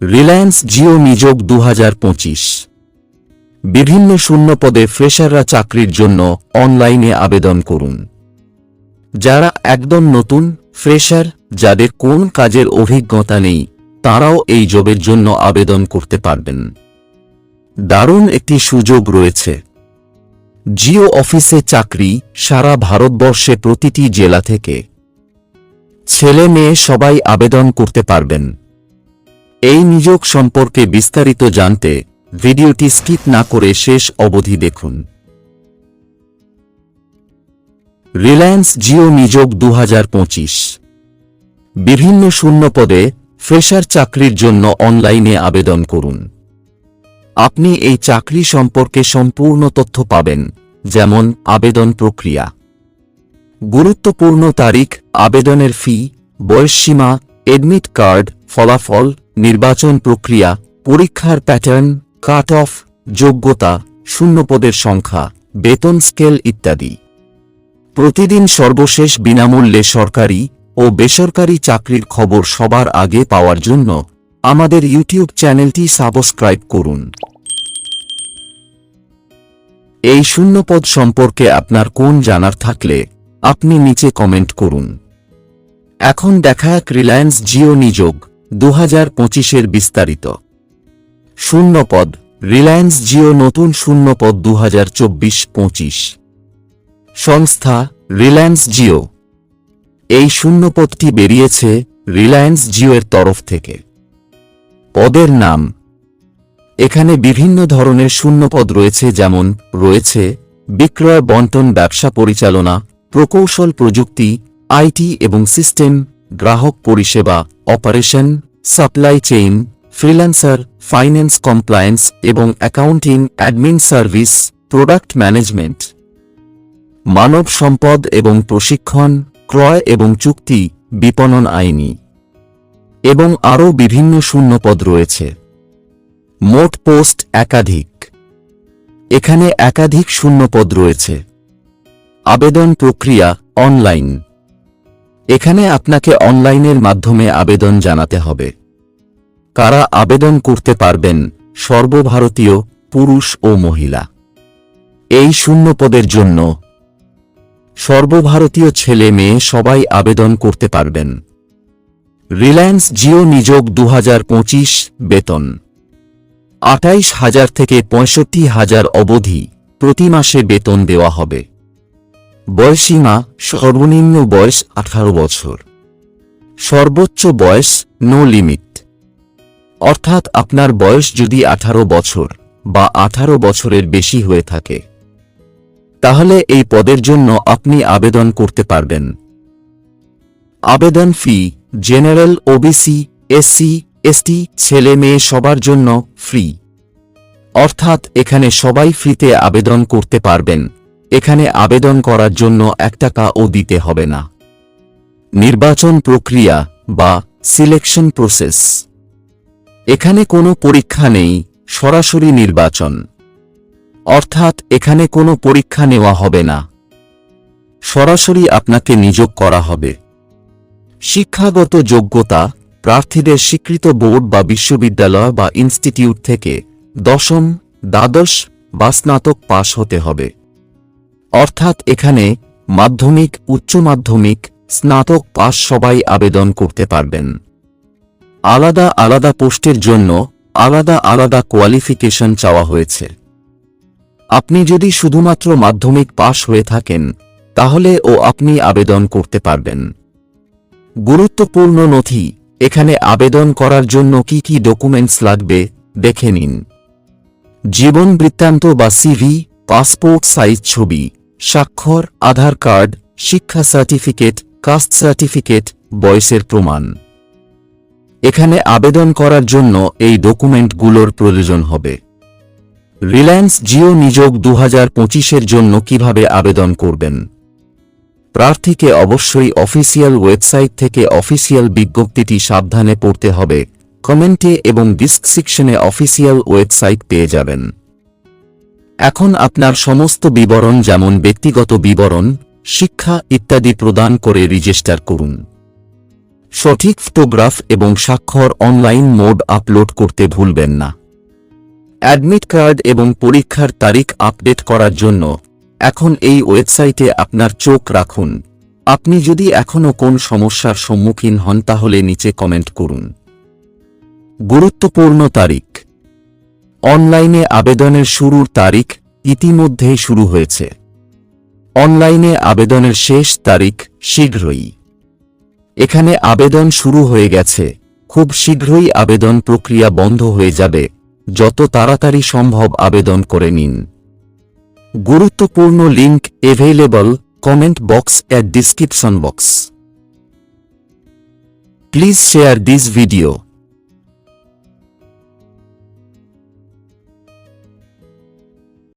রিলায়েন্স জিও নিযোগ দু বিভিন্ন শূন্য পদে ফ্রেশাররা চাকরির জন্য অনলাইনে আবেদন করুন। যারা একদম নতুন, ফ্রেশার, যাদের কোন কাজের অভিজ্ঞতা নেই, তারাও এই জবের জন্য আবেদন করতে পারবেন। দারুণ একটি সুযোগ রয়েছে। জিও অফিসে চাকরি সারা ভারতবর্ষে প্রতিটি জেলা থেকে। ছেলে মেয়ে সবাই আবেদন করতে পারবেন। এই নিয়োগ সম্পর্কে বিস্তারিত জানতে ভিডিওটি স্কিপ না করে শেষ অবধি দেখুন। রিলায়েন্স জিও নিযোগ দু হাজার পঁচিশ। বিভিন্ন শূন্য পদে ফ্রেশার চাকরির জন্য অনলাইনে আবেদন করুন। আপনি এই চাকরি সম্পর্কে সম্পূর্ণ তথ্য পাবেন, যেমন আবেদন প্রক্রিয়া। গুরুত্বপূর্ণ তারিখ, আবেদনের ফি, বয়সসীমা এডমিট কার্ড ফলাফল নির্বাচন প্রক্রিয়া, পরীক্ষার প্যাটার্ন কাট অফ যোগ্যতা শূন্যপদের সংখ্যা, বেতন স্কেল ইত্যাদি। প্রতিদিন সর্বশেষ বিনামূল্যে সরকারি ও বেসরকারি চাকরির খবর সবার আগে পাওয়ার জন্য আমাদের ইউটিউব চ্যানেলটি সাবস্ক্রাইব করুন। এই শূন্যপদ সম্পর্কে আপনার কোন জানার থাকলে আপনি নিচে কমেন্ট করুন। এখন দেখা এক রিলায়েন্স জিও নিযোগ। দু হাজার পঁচিশের বিস্তারিত। শূন্যপদ রিলায়েন্স জিও নতুন শূন্যপদ দু হাজার চব্বিশ পঁচিশ। সংস্থা রিলায়েন্স জিও এই শূন্যপদটি বেরিয়েছে রিলায়েন্স জিওর তরফ থেকে। পদের নাম। এখানে বিভিন্ন ধরনের শূন্যপদ রয়েছে, যেমন রয়েছে বিক্রয় বন্টন ব্যবসা পরিচালনা, প্রকৌশল প্রযুক্তি, আইটি এবং সিস্টেম গ্রাহক পরিষেবা, operation, supply chain, freelancer, finance compliance এবং accounting, admin service, product management. মানব সম্পদ এবং প্রশিক্ষণ, ক্রয় এবং চুক্তি, বিপণন আইনি। এবং আরও বিভিন্ন শূন্যপদ রয়েছে। মোট পোস্ট একাধিক। এখানে একাধিক শূন্যপদ রয়েছে। আবেদন প্রক্রিয়া অনলাইন। এখানে আপনাকে অনলাইনের মাধ্যমে আবেদন জানাতে হবে। কারা আবেদন করতে পারবেন, সর্বভারতীয়, পুরুষ ও মহিলা। এই শূন্য পদের জন্য সর্বভারতীয় ছেলে মেয়ে সবাই আবেদন করতে পারবেন। রিলায়েন্স জিও নিযোগ দু হাজার পঁচিশ বেতন। আটাইশ হাজার থেকে পঁয়ষট্টি হাজার অবধি প্রতি মাসে বেতন দেওয়া হবে। বয়সীমা সর্বনিম্ন বয়স আঠারো বছর। সর্বোচ্চ বয়স নো লিমিট। অর্থাৎ আপনার বয়স যদি আঠারো বছর বা আঠারো বছরের বেশি হয়ে থাকে, তাহলে এই পদের জন্য আপনি আবেদন করতে পারবেন। আবেদন fee general, OBC, SC, ST, ছেলে মেয়ে সবার জন্য ফ্রি। অর্থাৎ এখানে সবাই ফ্রিতে আবেদন করতে পারবেন। এখানে আবেদন করার জন্য এক টাকাও দিতে হবে না। নির্বাচন প্রক্রিয়া বা সিলেকশন প্রসেস এখানে কোনো পরীক্ষা নেই, সরাসরি নির্বাচন। অর্থাৎ এখানে কোনো পরীক্ষা নেওয়া হবে না। সরাসরি আপনাকে নিয়োগ করা হবে। শিক্ষাগত যোগ্যতা, প্রার্থীদের স্বীকৃত বোর্ড বা বিশ্ববিদ্যালয় বা ইনস্টিটিউট থেকে দশম, দ্বাদশ বা স্নাতক পাশ হতে হবে। অর্থাৎ এখানে মাধ্যমিক, উচ্চ মাধ্যমিক, স্নাতক পাশ সবাই আবেদন করতে পারবেন। আলাদা আলাদা পোস্টের জন্য আলাদা আলাদা কোয়ালিফিকেশন চাওয়া হয়েছে। আপনি যদি শুধুমাত্র মাধ্যমিক পাশ হয়ে থাকেন, তাহলে ও আপনি আবেদন করতে পারবেন। গুরুত্বপূর্ণ নথি, এখানে আবেদন করার জন্য কি কি ডকুমেন্টস লাগবে, দেখে নিন। জীবন বৃত্তান্ত বা সিভি, পাসপোর্ট সাইজ ছবি। স্বাক্ষর, আধার কার্ড, শিক্ষা সার্টিফিকেট, কাস্ট সার্টিফিকেট, বয়সের প্রমাণ। এখানে আবেদন করার জন্য এই ডকুমেন্টগুলোর প্রয়োজন হবে। রিলায়েন্স জিও নিযোগ দু হাজার পঁচিশের জন্য কীভাবে আবেদন করবেন? প্রার্থীকে অবশ্যই অফিসিয়াল ওয়েবসাইট থেকে অফিসিয়াল বিজ্ঞপ্তিটি সাবধানে পড়তে হবে। কমেন্টে এবং ডিসক্রিপশনে অফিসিয়াল ওয়েবসাইট পেয়ে যাবেন। এখন আপনার সমস্ত বিবরণ যেমন ব্যক্তিগত বিবরণ, শিক্ষা ইত্যাদি প্রদান করে রেজিস্টার করুন। সঠিক ফটোগ্রাফ এবং স্বাক্ষর অনলাইন মোড আপলোড করতে ভুলবেন না। অ্যাডমিট কার্ড এবং পরীক্ষার তারিখ আপডেট করার জন্য এখন এই ওয়েবসাইটে আপনার চোখ রাখুন। আপনি যদি এখনও কোন সমস্যার সম্মুখীন হন তাহলে নিচে কমেন্ট করুন। গুরুত্বপূর্ণ তারিখ। অনলাইনে আবেদনের শুরুর তারিখ ইতিমধ্যেই শুরু হয়েছে। অনলাইনে আবেদনের শেষ তারিখ শীঘ্রই। এখানে আবেদন শুরু হয়ে গেছে। খুব শীঘ্রই আবেদন প্রক্রিয়া বন্ধ হয়ে যাবে। যত তাড়াতাড়ি সম্ভব আবেদন করে নিন। গুরুত্বপূর্ণ link available comment box at description box please share this video